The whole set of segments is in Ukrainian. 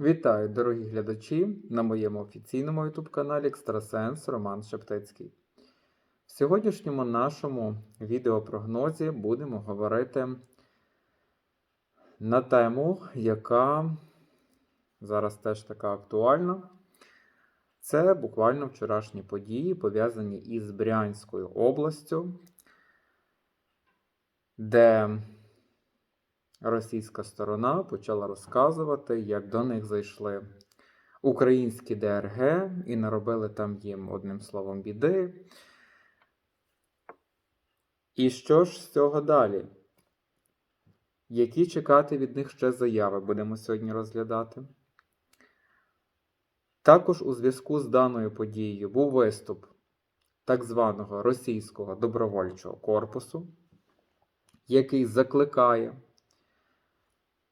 Вітаю, дорогі глядачі, на моєму офіційному YouTube каналі Екстрасенс Роман Шептицький. В сьогоднішньому нашому відеопрогнозі будемо говорити на тему, яка зараз теж така актуальна. Це буквально вчорашні події, пов'язані із Брянською областю, де російська сторона почала розказувати, як до них зайшли українські ДРГ і наробили там їм одним словом біди. І що ж з цього далі? Які чекати від них ще заяви будемо сьогодні розглядати? Також у зв'язку з даною подією був виступ так званого російського добровольчого корпусу, який закликає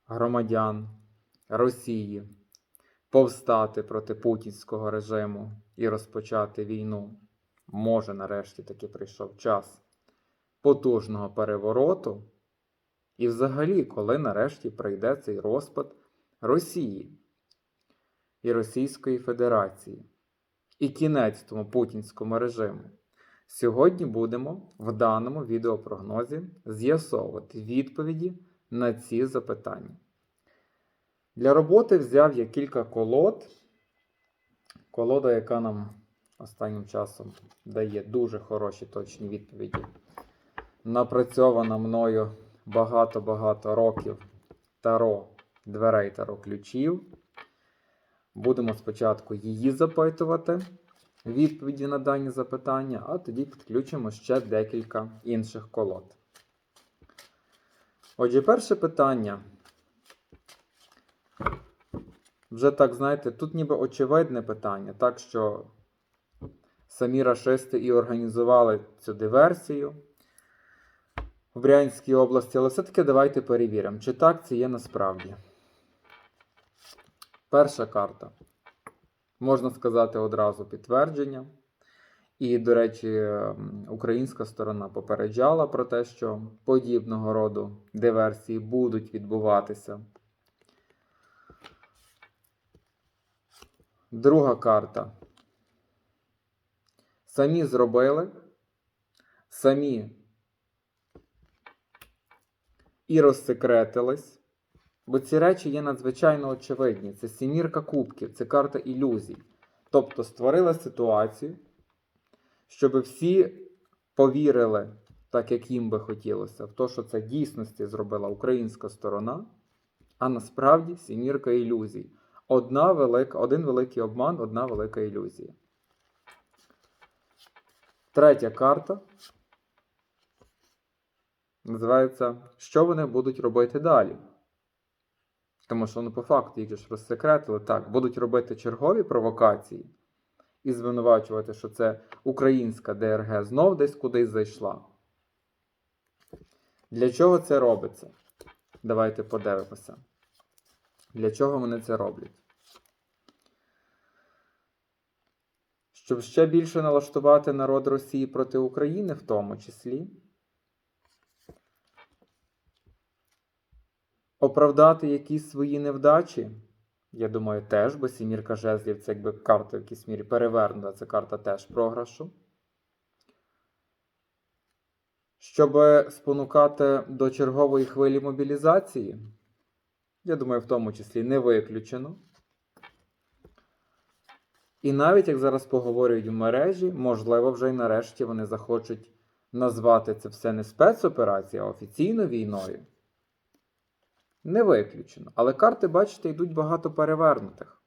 громадян Росії повстати проти путінського режиму і розпочати війну. Може, нарешті таки прийшов час потужного перевороту. І взагалі, коли нарешті прийде цей розпад Росії і Російської Федерації і кінець тому путінському режиму. Сьогодні будемо в даному відеопрогнозі з'ясовувати відповіді на ці запитання. Для роботи взяв я кілька колод. Колода, яка нам останнім часом дає дуже хороші точні відповіді. Напрацьована мною багато-багато років таро дверей таро ключів. Будемо спочатку її запитувати, відповіді на дані запитання, а тоді підключимо ще декілька інших колод. Отже, перше питання. Вже так, знаєте, тут ніби очевидне питання, так що самі рашисти і організували цю диверсію в Брянській області, але все-таки давайте перевіримо, чи так це є насправді. Перша карта. Можна сказати одразу підтвердження. І, до речі, українська сторона попереджала про те, що подібного роду диверсії будуть відбуватися. Друга карта. Самі зробили, самі і розсекретились, бо ці речі є надзвичайно очевидні. Це сімірка кубків, це карта ілюзій. Тобто створила ситуацію щоб всі повірили, так як їм би хотілося, в те, що це дійсності зробила українська сторона, а насправді сімірка ілюзій. Одна велика, Один великий обман, одна велика ілюзія. Третя карта. Називається Що вони будуть робити далі? Тому що, ну, по факту, їх ж розсекретили, так, будуть робити чергові провокації і звинувачувати, що це українська ДРГ знов десь кудись зайшла. Для чого це робиться? Давайте подивимося. Для чого вони це роблять? Щоб ще більше налаштувати народ Росії проти України, в тому числі. Оправдати якісь свої невдачі. Я думаю, теж, бо сімірка жезлів це якби карта в якійсь мірі перевернута, це карта теж програшу. Щоб спонукати до чергової хвилі мобілізації, я думаю, в тому числі не виключено. І навіть, як зараз поговорюють в мережі, можливо, вже й нарешті вони захочуть назвати це все не спецоперація, а офіційно війною. Не виключено. Але карти, бачите, йдуть багато перевернутих.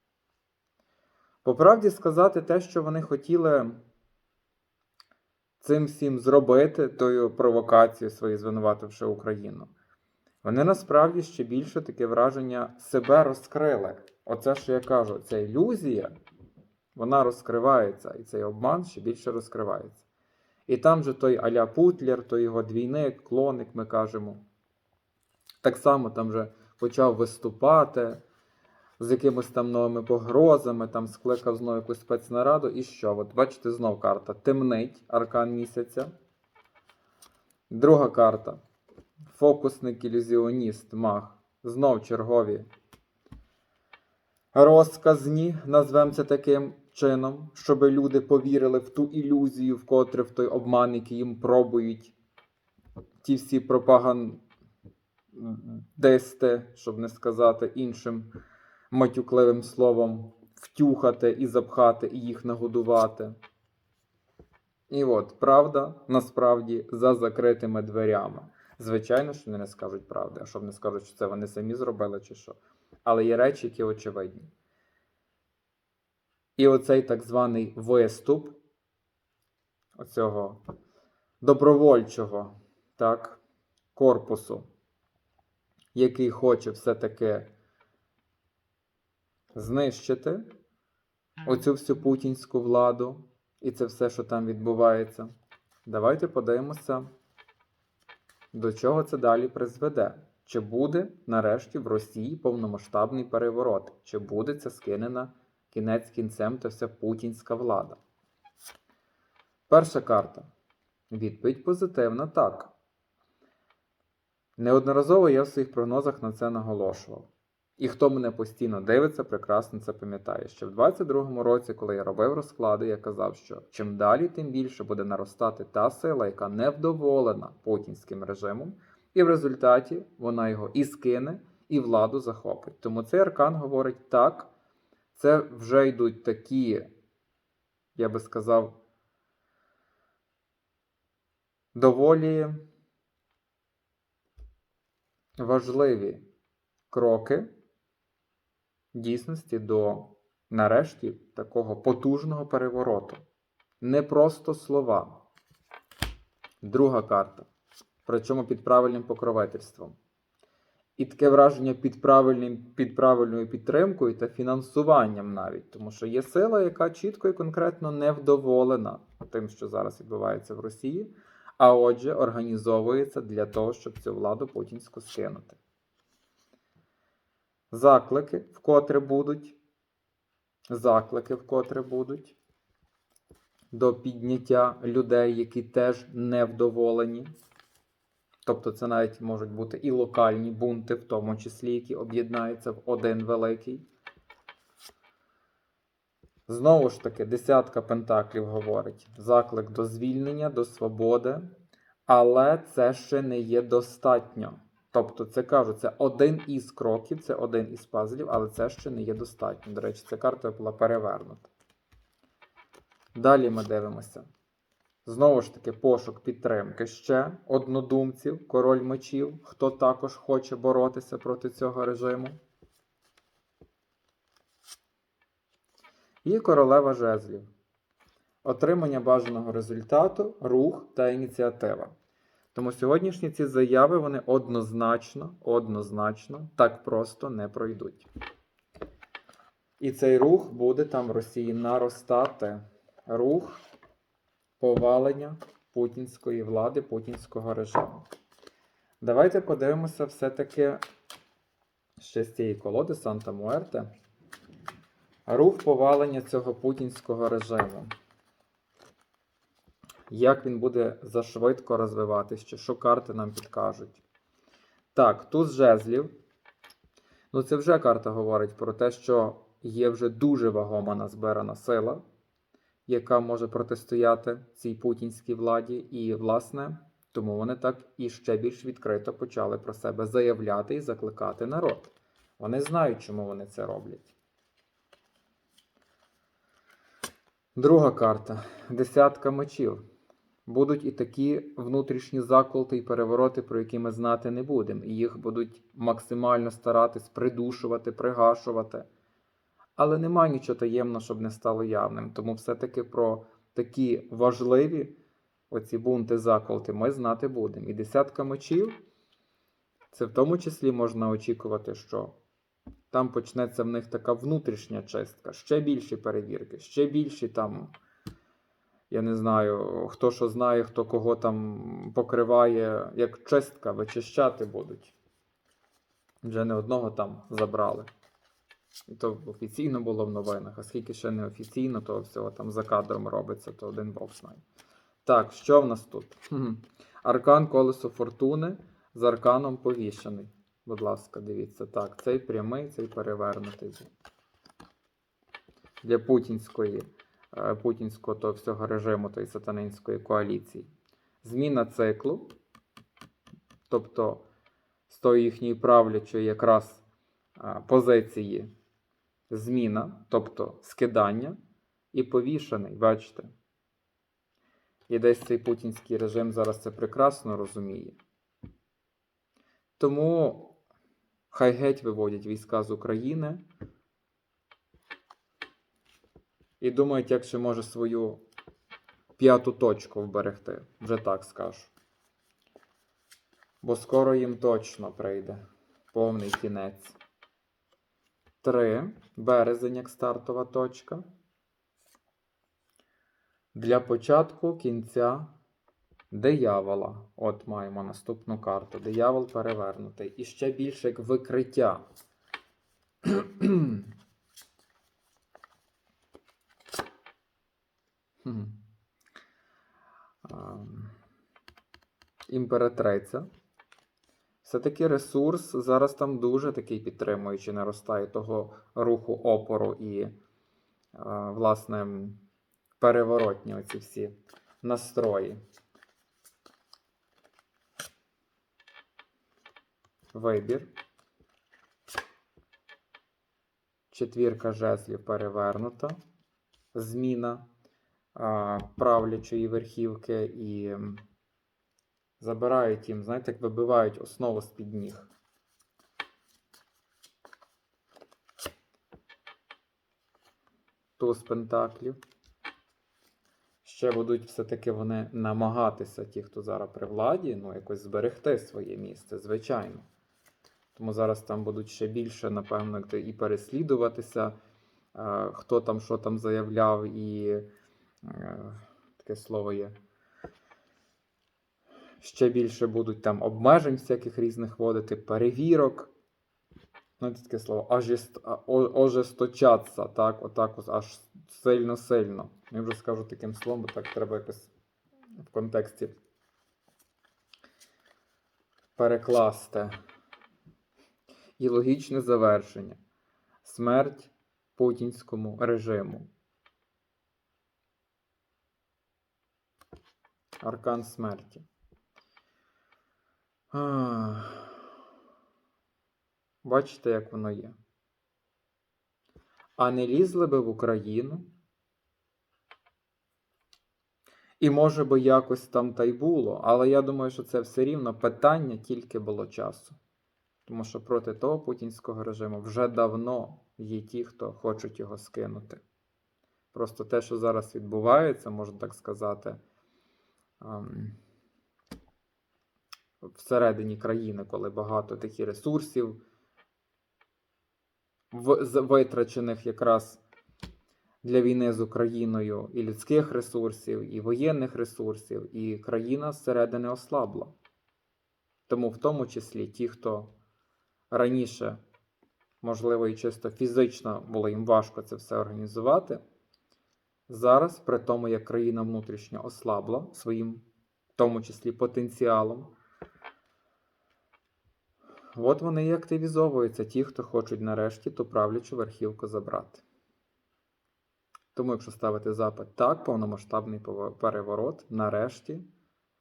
По правді сказати те, що вони хотіли цим всім зробити, тою провокацією своєю звинувативши Україну. Вони насправді ще більше таке враження себе розкрили. Оце, що я кажу, ця ілюзія, вона розкривається, і цей обман ще більше розкривається. І там же той Аля Путлер, той його двійник, клоник, ми кажемо. Так само там вже почав виступати з якимись там новими погрозами, там скликав знову якусь спецнараду. І що? От бачите, знов карта. Темнить аркан місяця. Друга карта. Фокусник ілюзіоніст маг. Знов чергові розказні, назвемо це таким чином, щоб люди повірили в ту ілюзію, в котру в той обман, який їм пробують ті всі пропагандисти, щоб не сказати іншим матюкливим словом, втюхати і запхати, і їх нагодувати. І от правда насправді за закритими дверями. Звичайно, що вони не скажуть правди, а що вони скажуть, що це вони самі зробили чи що. Але є речі, які очевидні. І оцей так званий виступ оцього добровольчого так, корпусу, який хоче все-таки знищити оцю всю путінську владу і це все, що там відбувається. Давайте подивимося, до чого це далі призведе. Чи буде нарешті в Росії повномасштабний переворот? Чи буде це скинена кінець кінцем та вся путінська влада? Перша карта. Відповідь позитивна так. Неодноразово я в своїх прогнозах на це наголошував. І хто мене постійно дивиться, прекрасно це пам'ятає. Ще в 22-му році, коли я робив розклади, я казав, що чим далі, тим більше буде наростати та сила, яка невдоволена путінським режимом, і в результаті вона його і скине, і владу захопить. Тому цей аркан говорить так, це вже йдуть такі, я би сказав, доволі важливі кроки дійсності до нарешті такого потужного перевороту. Не просто слова. Друга карта. Причому під правильним покровительством. І таке враження під, правильним, під правильною підтримкою та фінансуванням навіть, тому що є сила, яка чітко і конкретно невдоволена тим, що зараз відбувається в Росії, а отже, організовується для того, щоб цю владу путінську скинути. Заклики, вкотре будуть. Заклики, вкотре будуть. До підняття людей, які теж невдоволені. Тобто це навіть можуть бути і локальні бунти, в тому числі, які об'єднаються в один великий. Знову ж таки, десятка пентаклів говорить: заклик до звільнення, до свободи, але це ще не є достатньо. Тобто, це кажу, це один із кроків, це один із пазлів, але це ще не є достатньо. До речі, ця карта була перевернута. Далі ми дивимося. Знову ж таки, пошук підтримки ще однодумців, король мечів, хто також хоче боротися проти цього режиму. І королева жезлів. Отримання бажаного результату, рух та ініціатива. Тому сьогоднішні ці заяви вони однозначно, однозначно так просто не пройдуть. І цей рух буде там в Росії наростати. Рух повалення путінської влади, путінського режиму. Давайте подивимося все-таки ще з цієї колоди Санта Муерте. Рух повалення цього путінського режиму. Як він буде зашвидко розвиватись, чи що карти нам підкажуть? Так, туз жезлів. Ну, це вже карта говорить про те, що є вже дуже вагома назбирана сила, яка може протистояти цій путінській владі. І, власне, тому вони так і ще більш відкрито почали про себе заявляти і закликати народ. Вони знають, чому вони це роблять. Друга карта десятка мечів. Будуть і такі внутрішні заколти і перевороти, про які ми знати не будемо. І їх будуть максимально старатись придушувати, пригашувати. Але немає нічого таємного, щоб не стало явним. Тому все-таки про такі важливі оці бунти, заколти ми знати будемо. І десятка мечів, це в тому числі можна очікувати, що там почнеться в них така внутрішня чистка, ще більші перевірки, ще більші там. Я не знаю, хто що знає, хто кого там покриває, як чистка, вичищати будуть. Вже не одного там забрали. І то офіційно було в новинах, а скільки ще не офіційно, то всього там за кадром робиться, то один Бог знає. Так, що в нас тут? Аркан колесо фортуни з арканом повішений. Будь ласка, дивіться. Так, цей прямий, цей перевернутий. для путінської, е, путінського того всього режиму, тої сатанинської коаліції. Зміна циклу, тобто з тої їхньої правлячої якраз е, позиції зміна, тобто скидання, і повішений, бачите. І десь цей путінський режим зараз це прекрасно розуміє. Тому хай геть виводять війська з України і думають, як ще може свою п'яту точку вберегти. Вже так скажу. Бо скоро їм точно прийде повний кінець. 3. Березень як стартова точка. Для початку кінця диявола. От маємо наступну карту. Диявол перевернутий. І ще більше як викриття. Імператриця. Все-таки ресурс зараз там дуже такий підтримуючий наростає того руху опору і, е, власне, переворотні оці всі настрої. Вибір. Четвірка жезлів перевернута. Зміна а, правлячої верхівки і забирають їм, знаєте, як вибивають основу з-під ніг. Туз пентаклів. Ще будуть все-таки вони намагатися, ті, хто зараз при владі, ну, якось зберегти своє місце, звичайно. Тому зараз там будуть ще більше, напевно, і переслідуватися, е, хто там що там заявляв, і е, таке слово є. Ще більше будуть там обмежень всяких різних вводити, перевірок. Ну, це таке слово, ажест, а- о- ожесточатися, так, отак ось аж сильно-сильно. Я вже скажу таким словом, бо так треба якось в контексті перекласти. І логічне завершення. Смерть путінському режиму. Аркан смерті. Бачите, як воно є. А не лізли би в Україну. І може би якось там та й було, але я думаю, що це все рівно питання тільки було часу. Тому що проти того путінського режиму вже давно є ті, хто хочуть його скинути. Просто те, що зараз відбувається, можна так сказати, ем, всередині країни, коли багато таких ресурсів, витрачених якраз для війни з Україною і людських ресурсів, і воєнних ресурсів, і країна зсередини ослабла. Тому в тому числі ті, хто раніше, можливо, і чисто фізично було їм важко це все організувати, зараз, при тому, як країна внутрішньо ослабла своїм, в тому числі, потенціалом, от вони і активізовуються, ті, хто хочуть нарешті ту правлячу верхівку забрати. Тому, якщо ставити запит так, повномасштабний переворот, нарешті,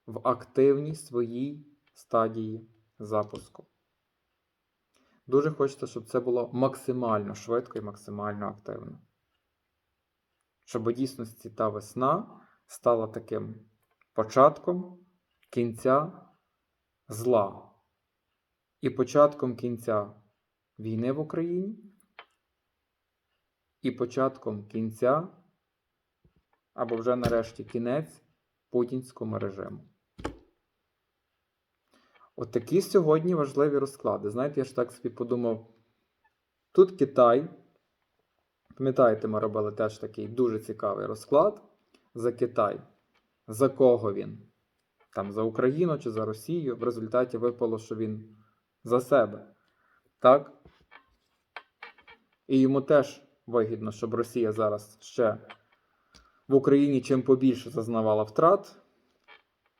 в активній своїй стадії запуску. Дуже хочеться, щоб це було максимально швидко і максимально активно. Щоб у дійсності та весна стала таким початком кінця зла і початком кінця війни в Україні, і початком кінця, або вже нарешті кінець путінському режиму. От сьогодні важливі розклади. Знаєте, я ж так собі подумав: тут Китай. Пам'ятаєте, ми робили теж такий дуже цікавий розклад за Китай. За кого він? Там за Україну чи за Росію. В результаті випало, що він за себе. Так? І йому теж вигідно, щоб Росія зараз ще в Україні чим побільше зазнавала втрат,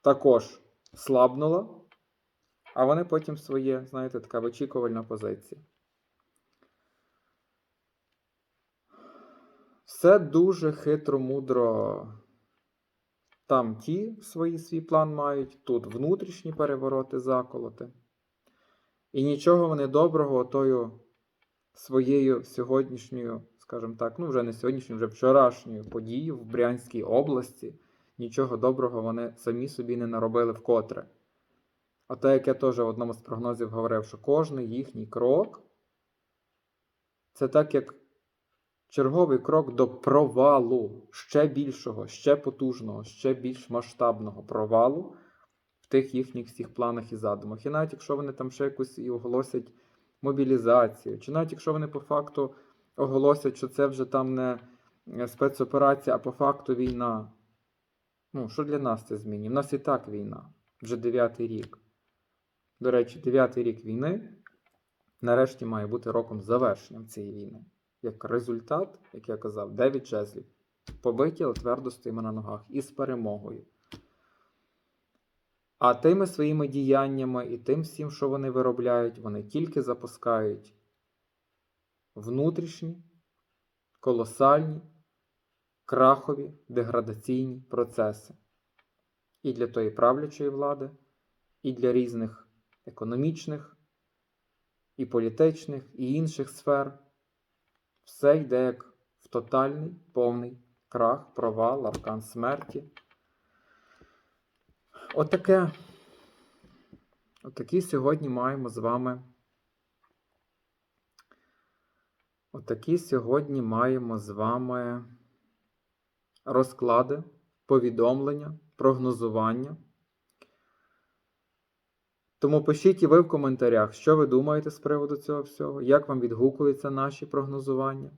також слабнула, а вони потім своє, знаєте, така вичікувальна позиція. Все дуже хитро, мудро. Там ті свої свій план мають, тут внутрішні перевороти, заколоти. І нічого вони доброго тою своєю сьогоднішньою, скажімо так, ну вже не сьогоднішньою, вже вчорашньою подією в Брянській області, нічого доброго вони самі собі не наробили вкотре. А те, як я теж в одному з прогнозів говорив, що кожний їхній крок це так як черговий крок до провалу ще більшого, ще потужного, ще більш масштабного провалу в тих їхніх всіх планах і задумах. І навіть якщо вони там ще якусь і оголосять мобілізацію, чи навіть якщо вони по факту оголосять, що це вже там не е, спецоперація, а по факту війна. Ну, що для нас це змінює? У нас і так війна, вже дев'ятий рік. До речі, дев'ятий рік війни нарешті має бути роком завершенням цієї війни. Як результат, як я казав, 9 жезлів. Побиті, але твердо стоїмо на ногах і з перемогою. А тими своїми діяннями і тим всім, що вони виробляють, вони тільки запускають внутрішні, колосальні, крахові, деградаційні процеси. І для тої правлячої влади, і для різних економічних, і політичних, і інших сфер. Все йде як в тотальний, повний крах, провал, аркан смерті. Отаке. Отакі сьогодні маємо з вами. Отакі сьогодні маємо з вами розклади, повідомлення, прогнозування. Тому пишіть і ви в коментарях, що ви думаєте з приводу цього всього, як вам відгукуються наші прогнозування.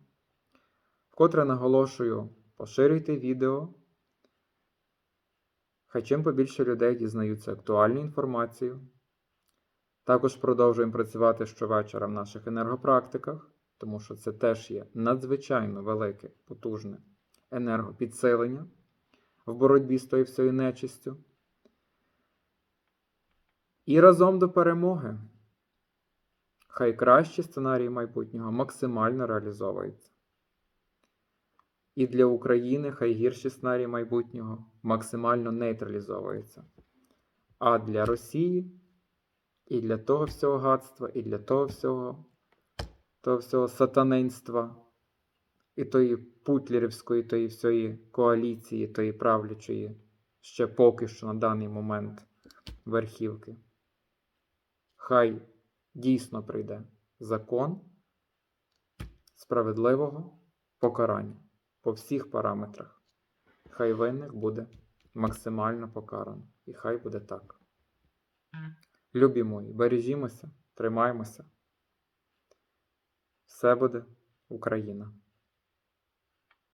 Вкотре наголошую, поширюйте відео. Хай чим побільше людей дізнаються актуальну інформацію. Також продовжуємо працювати щовечора в наших енергопрактиках, тому що це теж є надзвичайно велике, потужне енергопідсилення в боротьбі з тою всією нечистю. І разом до перемоги. Хай кращий сценарій майбутнього максимально реалізовується. І для України хай гірші сценарії майбутнього максимально нейтралізовуються. А для Росії і для того всього гадства, і для того всього, того всього сатанинства, і тої путлерівської, тої всієї коаліції, тої правлячої, ще поки що на даний момент верхівки. Хай дійсно прийде закон справедливого покарання по всіх параметрах. Хай винних буде максимально покарано. І хай буде так. Любі мої, бережімося, тримаймося. Все буде Україна!